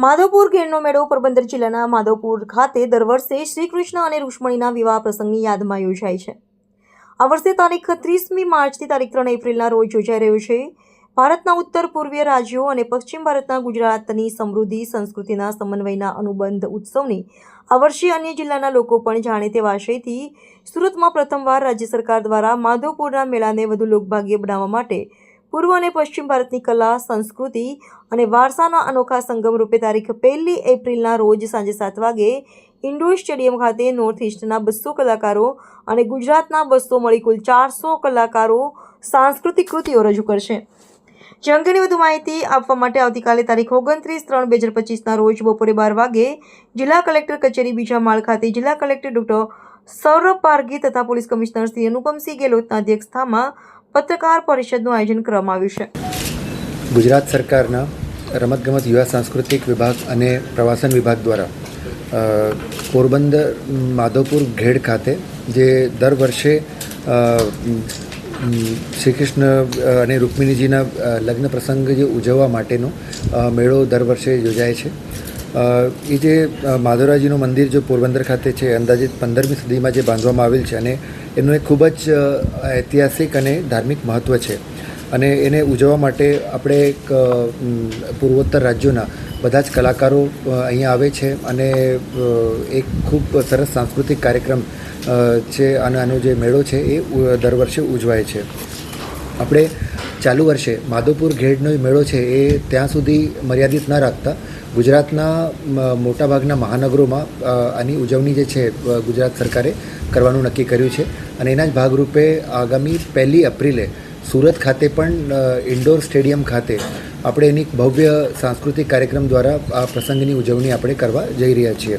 માધવપુર ઘેરનો મેળો પોરબંદર જિલ્લાના માધવપુર ખાતે દર વર્ષે શ્રી કૃષ્ણ અને રૂક્ષ્મણીના વિવાહ પ્રસંગની યાદમાં યોજાય છે. આ વર્ષે તારીખ ત્રીસમી માર્ચથી તારીખ ત્રણ એપ્રિલના રોજ યોજાઈ રહ્યો છે. ભારતના ઉત્તર પૂર્વીય રાજ્યો અને પશ્ચિમ ભારતના ગુજરાતની સમૃદ્ધિ, સંસ્કૃતિના સમન્વયના અનુબંધ ઉત્સવની આ વર્ષે અન્ય જિલ્લાના લોકો પણ જાણે તેવા આશયથી સુરતમાં પ્રથમવાર રાજ્ય સરકાર દ્વારા માધવપુરના મેળાને વધુ લોકભાગ્ય બનાવવા માટે પૂર્વ અને પશ્ચિમ ભારતની કલા, સંસ્કૃતિ અને વારસાના અનોખા સંગમ રૂપે તારીખ પહેલી એપ્રિલના રોજ સાંજે સાત વાગે ઇન્ડોર સ્ટેડિયમ ખાતે નોર્થ ઇસ્ટના બસો કલાકારો અને ગુજરાતના બસો મળી કુલ ચારસો કલાકારો સાંસ્કૃતિક કૃતિઓ રજૂ કરશે. જે અંગેની વધુ માહિતી આપવા માટે આવતીકાલે તારીખ ઓગણત્રીસ ત્રણ બે હજાર પચીસના રોજ બપોરે બાર વાગે જિલ્લા કલેક્ટર કચેરી બીજા માળ ખાતે જિલ્લા કલેક્ટર ડૉક્ટર સૌરભ પારગી તથા પોલીસ કમિશનર શ્રી અનુપમસિંહ ગેહલોતના અધ્યક્ષતામાં પત્રકાર પરિષદનું આયોજન કરવામાં આવ્યું છે. ગુજરાત સરકારના રમતગમત યુવા સાંસ્કૃતિક વિભાગ અને પ્રવાસન વિભાગ દ્વારા પોરબંદર માધવપુર ઘેડ ખાતે જે દર વર્ષે શ્રી કૃષ્ણ અને રૂકમિણીજીના લગ્ન પ્રસંગ જે ઉજવવા માટેનો મેળો દર વર્ષે યોજાય છે. એ જે માધવરાજીનું મંદિર જો પોરબંદર ખાતે છે અંદાજિત પંદરમી સદીમાં જે બાંધવામાં આવેલ છે અને એનું એક ખૂબ જ ઐતિહાસિક અને ધાર્મિક મહત્ત્વ છે. અને એને ઉજવવા માટે આપણે એક પૂર્વોત્તર રાજ્યોના બધા જ કલાકારો અહીંયા આવે છે અને એક ખૂબ સરસ સાંસ્કૃતિક કાર્યક્રમ છે અને આનો જે મેળો છે એ દર વર્ષે ઉજવાય છે. આપણે ચાલુ વર્ષે માધવપુર ઘેડનો મેળો છે એ ત્યાં સુધી મર્યાદિત ન રાખતા. ગુજરાતના મોટાભાગના મહાનગરોમાં આની ઉજવણી જે છે ગુજરાત સરકારે કરવાનું નક્કી કર્યું છે. અને એના જ ભાગરૂપે આગામી પહેલી એપ્રિલે સુરત ખાતે પણ ઇન્ડોર સ્ટેડિયમ ખાતે આપણે એની ભવ્ય સાંસ્કૃતિક કાર્યક્રમ દ્વારા આ પ્રસંગની ઉજવણી આપણે કરવા જઈ રહ્યા છીએ.